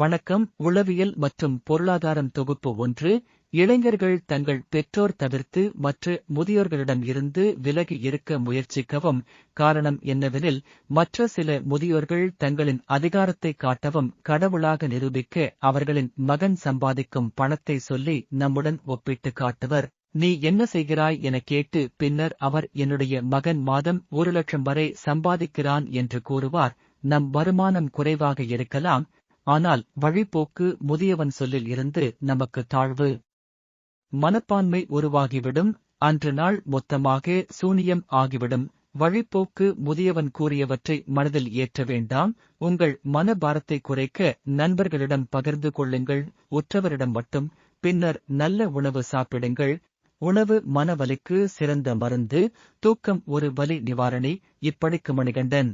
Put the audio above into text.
வணக்கம் உளவியல் மற்றும் பொருளாதாரம் தொகுப்பு ஒன்று. இளைஞர்கள் தங்கள் பெற்றோர் தவிர்த்து மற்ற முதியோர்களிடம் இருந்து விலகி இருக்க முயற்சிக்கவும். காரணம் என்னவெனில் மற்ற சில முதியோர்கள் தங்களின் அதிகாரத்தை காட்டவும் கடவுளாக நிரூபிக்க அவர்களின் மகன் சம்பாதிக்கும் பணத்தை சொல்லி நம்முடன் ஒப்பிட்டு காட்டுவர். நீ என்ன செய்கிறாய் என கேட்டு பின்னர் அவர் என்னுடைய மகன் மாதம் ஒரு லட்சம் வரை சம்பாதிக்கிறான் என்று கூறுவார். நம் வருமானம் குறைவாக இருக்கலாம். ஆனால் வழிப்போக்கு முதியவன் சொல்லில் இருந்து நமக்கு தாழ்வு. மனப்பான்மை உருவாகிவிடும் அன்று நாள் மொத்தமாக சூனியம் ஆகிவிடும். வழிப்போக்கு முதியவன் கூறியவற்றை மனதில் ஏற்ற வேண்டாம் உங்கள் மனபாரத்தை குறைக்க நண்பர்களிடம் பகிர்ந்து கொள்ளுங்கள் உற்றவரிடம் மட்டும் பின்னர் நல்ல உணவு சாப்பிடுங்கள். உணவு மனவலிக்கு சிறந்த மருந்து தூக்கம் ஒரு வலி நிவாரணி இப்படிக்கு மணிகண்டன்.